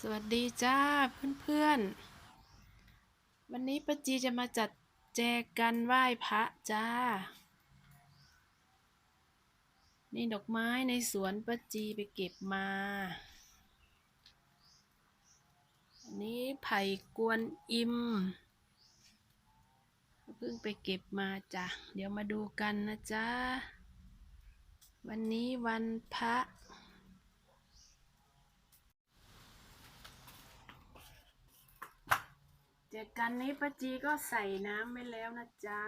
สวัสดีจ้าเพื่อนๆ วันนี้ป้าจีจะมาจัดแจกันไหว้พระจ้า นี่ดอกไม้ในสวนป้าจีไปเก็บมาอันนี้ไผ่กวนอิมเพิ่งไปเก็บมาจ้ะ เดี๋ยวมาดูกันนะจ๊ะวันนี้วันพระ จอกันนี้ป้าจีก็ใส่น้ำไว้แล้วนะจ๊ะ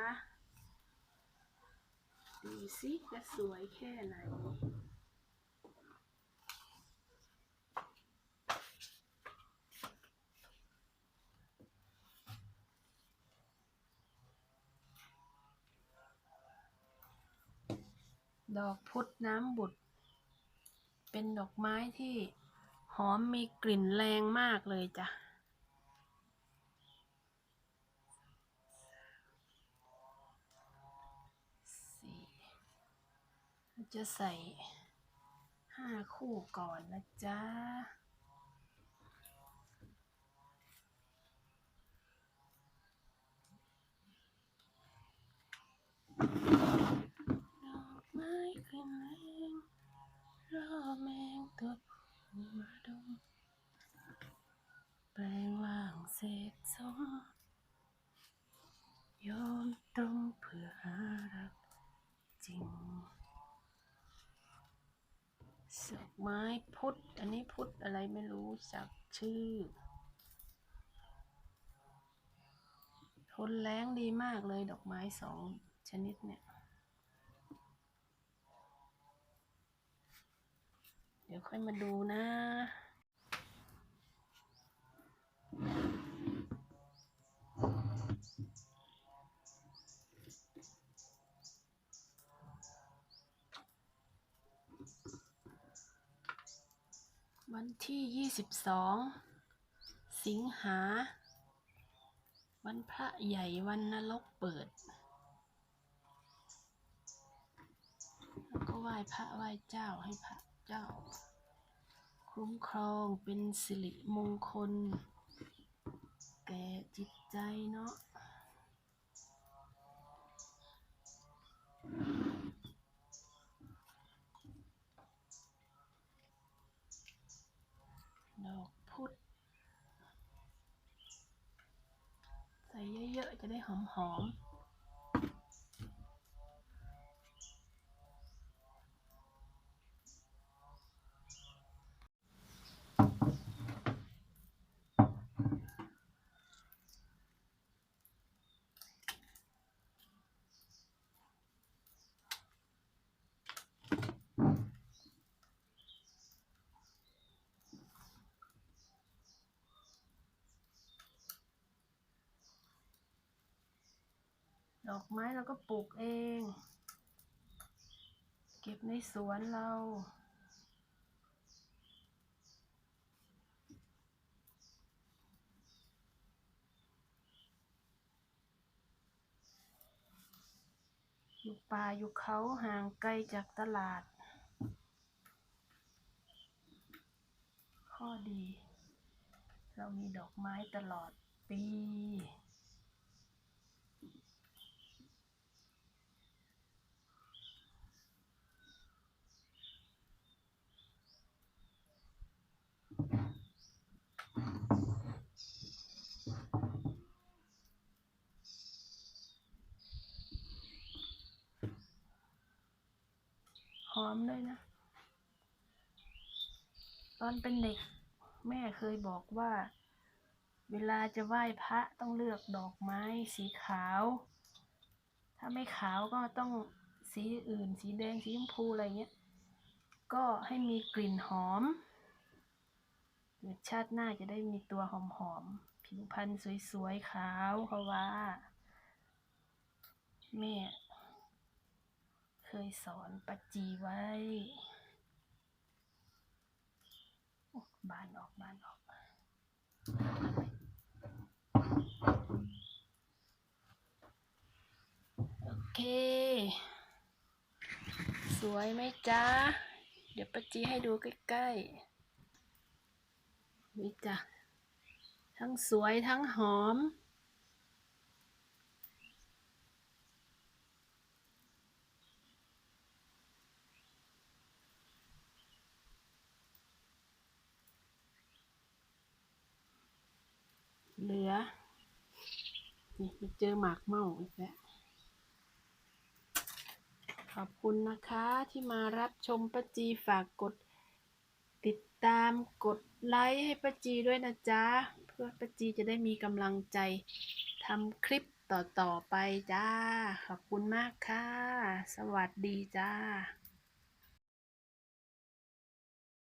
ดูสิจะสวยแค่ไหนดอกพุธน้ำบุตร เป็นดอกไม้ที่หอมมีกลิ่นแรงมากเลยจ้ะ จะใส่ห้าคู่ก่อนนะจ๊ะ ดอกไม้กลิ่นแรงรอแมงตัวผู้มาดมแปลงร่างเสกสมยอมตรงเพื่อหารักจริงดอก ไม้พุทธอันนี้พุทธอะไรไม่รู้จักชื่อ ทนแรงดีมากเลยดอกไม้สองชนิดเนี่ย เดี๋ยวค่อยมาดูนะ วันที่ 22 สิงหา วันพระใหญ่วันนรกเปิด แล้วก็ไหว้พระไหว้เจ้าให้พระเจ้า คุ้มครองเป็นสิริมงคล แก่จิตใจเนาะ ดอกพุธใส่ เยอะ ดอกไม้เราก็ปลูกเอง เก็บในสวนเรา อยู่ป่าอยู่เขาห่างไกลจากตลาด ข้อดี เรามีดอกไม้ตลอดปี หอมด้วยนะ ตอนเป็นเด็ก แม่เคยบอกว่า เวลาจะไหว้พระต้องเลือกดอกไม้สีขาว ถ้าไม่ขาวก็ต้องสีอื่น สีแดง สีชมพูอะไรเงี้ย ก็ให้มีกลิ่นหอม ชาติหน้าจะได้มีตัวหอมๆ ผิวพรรณสวยๆ ขาวเขาว่า แม่ เคยสอนปัจจีไว้ บานออกบานออกโอเค สวยไหมจ๊ะ เดี๋ยวปัจจีให้ดูใกล้ ๆ นี่จ้ะ ทั้งสวยทั้งหอม เหลือ นี่ไปเจอหมากเมาอีกแล้วขอบคุณนะคะที่มารับชมป้าจีฝากกด ติดตามกดไลค์ให้ป้าจีด้วยนะจ๊ะ เพื่อป้าจีจะได้มีกำลังใจทำคลิปต่อ ๆ ไปจ้า ขอบคุณมากค่ะ สวัสดีจ้า